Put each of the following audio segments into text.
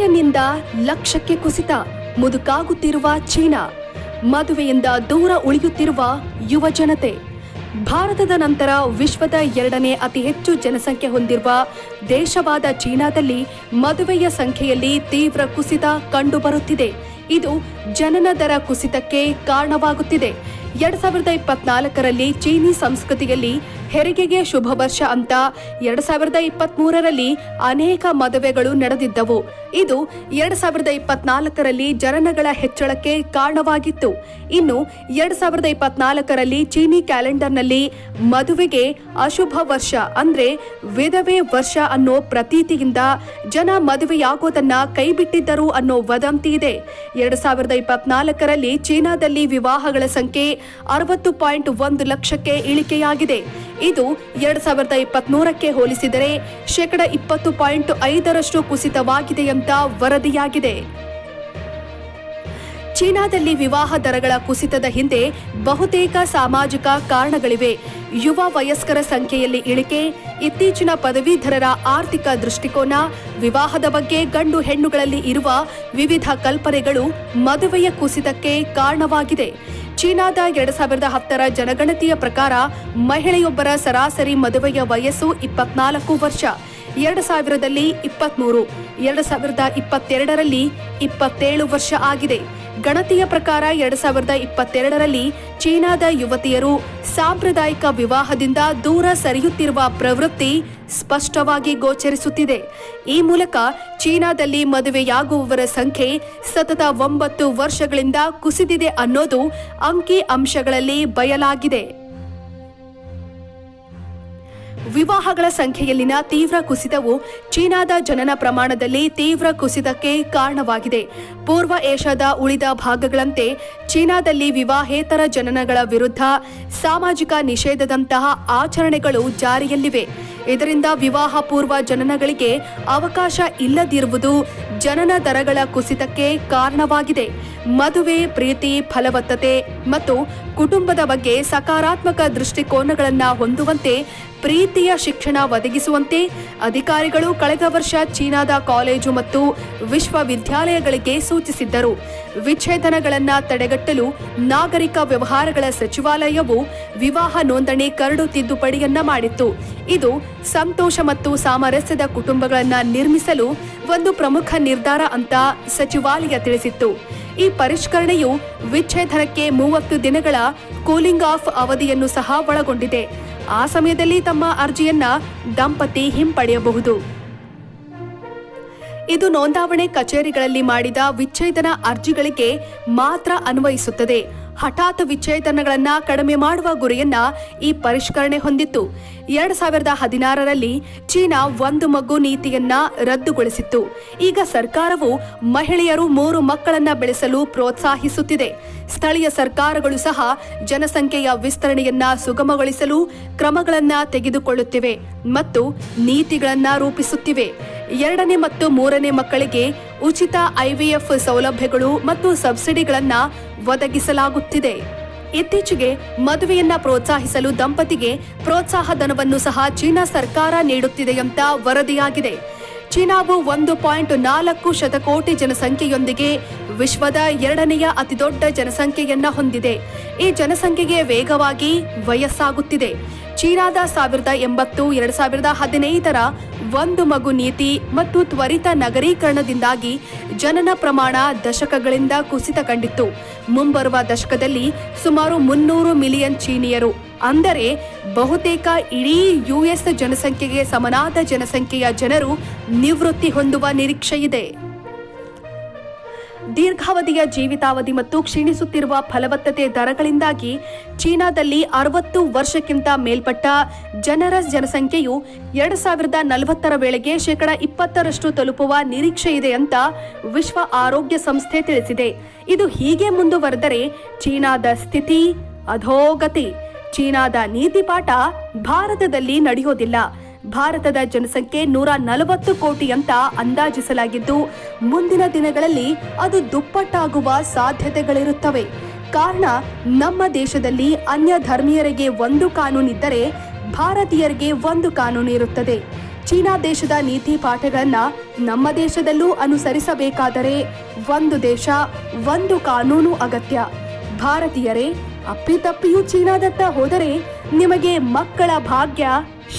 ಮಿಲಿಯನ್ನಿಂದ ಲಕ್ಷಕ್ಕೆ ಕುಸಿತ, ಮುದುಕಾಗುತ್ತಿರುವ ಚೀನಾ, ಮದುವೆಯಿಂದ ದೂರ ಉಳಿಯುತ್ತಿರುವ ಯುವ ಜನತೆ. ಭಾರತದ ನಂತರ ವಿಶ್ವದ ಎರಡನೇ ಅತಿ ಹೆಚ್ಚು ಜನಸಂಖ್ಯೆ ಹೊಂದಿರುವ ದೇಶವಾದ ಚೀನಾದಲ್ಲಿ ಮದುವೆಯ ಸಂಖ್ಯೆಯಲ್ಲಿ ತೀವ್ರ ಕುಸಿತ ಕಂಡುಬರುತ್ತಿದೆ. ಇದು ಜನನ ದರ ಕುಸಿತಕ್ಕೆ ಕಾರಣವಾಗುತ್ತಿದೆ. ಎರಡ್ ಸಾವಿರದ ಇಪ್ಪತ್ನಾಲ್ಕರಲ್ಲಿ ಚೀನಿ ಸಂಸ್ಕೃತಿಯಲ್ಲಿ ಹೆರಿಗೆಗೆ ಶುಭ ವರ್ಷ ಅಂತ ಎರಡ್ ಸಾವಿರದ ಇಪ್ಪತ್ತ್ ಮೂರರಲ್ಲಿ ಅನೇಕ ಮದುವೆಗಳು ನಡೆದಿದ್ದವು. ಇದು ಎರಡ್ ಸಾವಿರದ ಇಪ್ಪತ್ನಾಲ್ಕರಲ್ಲಿ ಜನನಗಳ ಹೆಚ್ಚಳಕ್ಕೆ ಕಾರಣವಾಗಿತ್ತು. ಇನ್ನು ಎರಡ್ ಸಾವಿರದ ಇಪ್ಪತ್ನಾಲ್ಕರಲ್ಲಿ ಚೀನಿ ಕ್ಯಾಲೆಂಡರ್ನಲ್ಲಿ ಮದುವೆಗೆ ಅಶುಭ ವರ್ಷ ಅಂದ್ರೆ ವಿಧವೆ ವರ್ಷ ಅನ್ನೋ ಪ್ರತೀತಿಯಿಂದ ಜನ ಮದುವೆಯಾಗೋದನ್ನ ಕೈಬಿಟ್ಟಿದ್ದರು ಅನ್ನೋ ವದಂತಿ ಇದೆ. ಎರಡ್ ಸಾವಿರದ ಇಪ್ಪತ್ನಾಲ್ಕರಲ್ಲಿ ಚೀನಾದಲ್ಲಿ ವಿವಾಹಗಳ ಸಂಖ್ಯೆ ಅರವತ್ತು ಪಾಯಿಂಟ್ ಒಂದು ಲಕ್ಷಕ್ಕೆ ಇಳಿಕೆಯಾಗಿದೆ. ಇದು ಎರಡ್ ಸಾವಿರದ ಇಪ್ಪತ್ಮೂರಕ್ಕೆ ಹೋಲಿಸಿದರೆ ಶೇಕಡ ಇಪ್ಪತ್ತು ಪಾಯಿಂಟ್ ಐದರಷ್ಟು ಕುಸಿತವಾಗಿದೆ ಅಂತ ವರದಿಯಾಗಿದೆ. ಚೀನಾದಲ್ಲಿ ವಿವಾಹ ದರಗಳ ಕುಸಿತದ ಹಿಂದೆ ಬಹುತೇಕ ಸಾಮಾಜಿಕ ಕಾರಣಗಳಿವೆ. ಯುವ ವಯಸ್ಕರ ಸಂಖ್ಯೆಯಲ್ಲಿ ಇಳಿಕೆ, ಇತ್ತೀಚಿನ ಪದವೀಧರರ ಆರ್ಥಿಕ ದೃಷ್ಟಿಕೋನ, ವಿವಾಹದ ಬಗ್ಗೆ ಗಂಡು ಹೆಣ್ಣುಗಳಲ್ಲಿ ಇರುವ ವಿವಿಧ ಕಲ್ಪನೆಗಳು ಮದುವೆಯ ಕುಸಿತಕ್ಕೆ ಕಾರಣವಾಗಿದೆ. ಚೀನಾದ ಎರಡ್ ಸಾವಿರದ ಹತ್ತರ ಜನಗಣತಿಯ ಪ್ರಕಾರ ಮಹಿಳೆಯೊಬ್ಬರ ಸರಾಸರಿ ಮದುವೆಯ ವಯಸ್ಸು ಇಪ್ಪತ್ನಾಲ್ಕು ವರ್ಷ. ಎರಡು ಸಾವಿರದಲ್ಲಿ ಇಪ್ಪತ್ಮೂರು, ಎರಡು ಸಾವಿರದ ಇಪ್ಪತ್ತೆರಡರಲ್ಲಿ ಇಪ್ಪತ್ತೇಳು ವರ್ಷ ಆಗಿದೆ. ಗಣತಿಯ ಪ್ರಕಾರ ಎರಡು ಸಾವಿರದ ಇಪ್ಪತ್ತೆರಡರಲ್ಲಿ ಚೀನಾದ ಯುವತಿಯರು ಸಾಂಪ್ರದಾಯಿಕ ವಿವಾಹದಿಂದ ದೂರ ಸರಿಯುತ್ತಿರುವ ಪ್ರವೃತ್ತಿ ಸ್ಪಷ್ಟವಾಗಿ ಗೋಚರಿಸುತ್ತಿದೆ. ಈ ಮೂಲಕ ಚೀನಾದಲ್ಲಿ ಮದುವೆಯಾಗುವವರ ಸಂಖ್ಯೆ ಸತತ ಒಂಬತ್ತು ವರ್ಷಗಳಿಂದ ಕುಸಿದಿದೆ ಅನ್ನೋದು ಅಂಕಿ ಅಂಶಗಳಲ್ಲಿ ಬಯಲಾಗಿದೆ. ವಿವಾಹಗಳ ಸಂಖ್ಯೆಯಲ್ಲಿನ ತೀವ್ರ ಕುಸಿತವು ಚೀನಾದ ಜನನ ಪ್ರಮಾಣದಲ್ಲಿ ತೀವ್ರ ಕುಸಿತಕ್ಕೆ ಕಾರಣವಾಗಿದೆ. ಪೂರ್ವ ಏಷ್ಯಾದ ಉಳಿದ ಭಾಗಗಳಂತೆ ಚೀನಾದಲ್ಲಿ ವಿವಾಹೇತರ ಜನನಗಳ ವಿರುದ್ಧ ಸಾಮಾಜಿಕ ನಿಷೇಧದಂತಹ ಆಚರಣೆಗಳು ಜಾರಿಯಲ್ಲಿವೆ. ಇದರಿಂದ ವಿವಾಹ ಪೂರ್ವ ಜನನಗಳಿಗೆ ಅವಕಾಶ ಇಲ್ಲದಿರುವುದು ಜನನ ದರಗಳ ಕುಸಿತಕ್ಕೆ ಕಾರಣವಾಗಿದೆ. ಮದುವೆ, ಪ್ರೀತಿ, ಫಲವತ್ತತೆ ಮತ್ತು ಕುಟುಂಬದ ಬಗ್ಗೆ ಸಕಾರಾತ್ಮಕ ದೃಷ್ಟಿಕೋನಗಳನ್ನು ಹೊಂದುವಂತೆ ಪ್ರೀತಿಯ ಶಿಕ್ಷಣ ಒದಗಿಸುವಂತೆ ಅಧಿಕಾರಿಗಳು ಕಳೆದ ವರ್ಷ ಚೀನಾದ ಕಾಲೇಜು ಮತ್ತು ವಿಶ್ವವಿದ್ಯಾಲಯಗಳಿಗೆ ಸೂಚಿಸಿದ್ದರು. ವಿಚ್ಛೇದನಗಳನ್ನು ತಡೆಗಟ್ಟಲು ನಾಗರಿಕ ವ್ಯವಹಾರಗಳ ಸಚಿವಾಲಯವು ವಿವಾಹ ನೋಂದಣಿ ಕರಡು ತಿದ್ದುಪಡಿಯನ್ನ ಮಾಡಿತ್ತು. ಇದು ಸಂತೋಷ ಮತ್ತು ಸಾಮರಸ್ಯದ ಕುಟುಂಬಗಳನ್ನು ನಿರ್ಮಿಸಲು ಒಂದು ಪ್ರಮುಖ ನಿರ್ಧಾರ ಅಂತ ಸಚಿವಾಲಯ ತಿಳಿಸಿತ್ತು. ಈ ಪರಿಷ್ಕರಣೆಯು ವಿಚ್ಛೇದನಕ್ಕೆ ಮೂವತ್ತು ದಿನಗಳ ಕೂಲಿಂಗ್ ಆಫ್ ಅವಧಿಯನ್ನು ಸಹ ಒಳಗೊಂಡಿದೆ. ಆ ಸಮಯದಲ್ಲಿ ತಮ್ಮ ಅರ್ಜಿಯನ್ನ ದಂಪತಿ ಹಿಂಪಡೆಯಬಹುದು. ಇದು ನೋಂದಾವಣೆ ಕಚೇರಿಗಳಲ್ಲಿ ಮಾಡಿದ ವಿಚ್ಛೇದನ ಅರ್ಜಿಗಳಿಗೆ ಮಾತ್ರ ಅನ್ವಯಿಸುತ್ತದೆ. ಹಠಾತ್ ವಿಚ್ಛೇದನಗಳನ್ನ ಕಡಿಮೆ ಮಾಡುವ ಗುರಿಯನ್ನ ಈ ಪರಿಷ್ಕರಣೆ ಹೊಂದಿತ್ತು. ಎರಡ್ ಸಾವಿರದ ಹದಿನಾರರಲ್ಲಿ ಚೀನಾ ಒಂದು ಮಗು ನೀತಿಯನ್ನ ರದ್ದುಗೊಳಿಸಿತ್ತು. ಈಗ ಸರ್ಕಾರವು ಮಹಿಳೆಯರು ಮೂರು ಮಕ್ಕಳನ್ನ ಬೆಳೆಸಲು ಪ್ರೋತ್ಸಾಹಿಸುತ್ತಿದೆ. ಸ್ಥಳೀಯ ಸರ್ಕಾರಗಳು ಸಹ ಜನಸಂಖ್ಯೆಯ ವಿಸ್ತರಣೆಯನ್ನ ಸುಗಮಗೊಳಿಸಲು ಕ್ರಮಗಳನ್ನ ತೆಗೆದುಕೊಳ್ಳುತ್ತಿವೆ ಮತ್ತು ನೀತಿಗಳನ್ನ ರೂಪಿಸುತ್ತಿವೆ. ಎರಡನೇ ಮತ್ತು ಮೂರನೇ ಮಕ್ಕಳಿಗೆ ಉಚಿತ ಐವಿಎಫ್ ಸೌಲಭ್ಯಗಳು ಮತ್ತು ಸಬ್ಸಿಡಿಗಳನ್ನು ಒದಗಿಸಲಾಗುತ್ತಿದೆ. ಇತ್ತೀಚೆಗೆ ಮದುವೆಯನ್ನ ಪ್ರೋತ್ಸಾಹಿಸಲು ದಂಪತಿಗೆ ಪ್ರೋತ್ಸಾಹ ಧನವನ್ನು ಸಹ ಚೀನಾ ಸರ್ಕಾರ ನೀಡುತ್ತಿದೆ ಅಂತ ವರದಿಯಾಗಿದೆ. ಚೀನಾವು ಒಂದು ಪಾಯಿಂಟ್ ನಾಲ್ಕು ಶತಕೋಟಿ ಜನಸಂಖ್ಯೆಯೊಂದಿಗೆ ವಿಶ್ವದ ಎರಡನೆಯ ಅತಿದೊಡ್ಡ ಜನಸಂಖ್ಯೆಯನ್ನ ಹೊಂದಿದೆ. ಈ ಜನಸಂಖ್ಯೆಗೆ ವೇಗವಾಗಿ ವಯಸ್ಸಾಗುತ್ತಿದೆ. ಚೀನಾದ ಸಾವಿರದ ಎಂಬತ್ತು, ಎರಡ್ ಸಾವಿರದ ಹದಿನೈದರ ಒಂದು ಮಗು ನೀತಿ ಮತ್ತು ತ್ವರಿತ ನಗರೀಕರಣದಿಂದಾಗಿ ಜನನ ಪ್ರಮಾಣ ದಶಕಗಳಿಂದ ಕುಸಿತ ಕಂಡಿತ್ತು. ಮುಂಬರುವ ದಶಕದಲ್ಲಿ ಸುಮಾರು ಮುನ್ನೂರು ಮಿಲಿಯನ್ ಚೀನಿಯರು, ಅಂದರೆ ಬಹುತೇಕ ಇಡೀ ಯುಎಸ್ ಜನಸಂಖ್ಯೆಗೆ ಸಮನಾದ ಜನಸಂಖ್ಯೆಯ ಜನರು ನಿವೃತ್ತಿ ಹೊಂದುವ ನಿರೀಕ್ಷೆಯಿದೆ. ದೀರ್ಘಾವಧಿಯ ಜೀವಿತಾವಧಿ ಮತ್ತು ಕ್ಷೀಣಿಸುತ್ತಿರುವ ಫಲವತ್ತತೆ ದರಗಳಿಂದಾಗಿ ಚೀನಾದಲ್ಲಿ ಅರವತ್ತು ವರ್ಷಕ್ಕಿಂತ ಮೇಲ್ಪಟ್ಟ ಜನರ ಜನಸಂಖ್ಯೆಯು ಎರಡು ಸಾವಿರದ ನಲವತ್ತರ ವೇಳೆಗೆ ಶೇಕಡ ಇಪ್ಪತ್ತರಷ್ಟು ತಲುಪುವ ನಿರೀಕ್ಷೆ ಇದೆ ಅಂತ ವಿಶ್ವ ಆರೋಗ್ಯ ಸಂಸ್ಥೆ ತಿಳಿಸಿದೆ. ಇದು ಹೀಗೆ ಮುಂದುವರೆದರೆ ಚೀನಾದ ಸ್ಥಿತಿ ಅಧೋಗತಿ. ಚೀನಾದ ನೀತಿ ಪಾಠ ಭಾರತದಲ್ಲಿ ನಡೆಯೋದಿಲ್ಲ. ಭಾರತದ ಜನಸಂಖ್ಯೆ ನೂರ ನಲವತ್ತು ಕೋಟಿ ಅಂತ ಅಂದಾಜಿಸಲಾಗಿದ್ದು, ಮುಂದಿನ ದಿನಗಳಲ್ಲಿ ಅದು ದುಪ್ಪಟ್ಟಾಗುವ ಸಾಧ್ಯತೆಗಳಿರುತ್ತವೆ. ಕಾರಣ, ನಮ್ಮ ದೇಶದಲ್ಲಿ ಅನ್ಯ ಧರ್ಮೀಯರಿಗೆ ಒಂದು ಕಾನೂನಿದ್ದರೆ ಭಾರತೀಯರಿಗೆ ಒಂದು ಕಾನೂನು ಇರುತ್ತದೆ. ಚೀನಾ ದೇಶದ ನೀತಿ ಪಾಠಗಳನ್ನ ನಮ್ಮ ದೇಶದಲ್ಲೂ ಅನುಸರಿಸಬೇಕಾದರೆ ಒಂದು ದೇಶ, ಒಂದು ಕಾನೂನು ಅಗತ್ಯ. ಭಾರತೀಯರೇ, ಅಪ್ಪಿತಪ್ಪಿಯೂ ಚೀನಾದತ್ತ ಹೋದರೆ ನಿಮಗೆ ಮಕ್ಕಳ ಭಾಗ್ಯ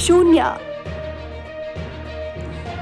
ಶೂನ್ಯ.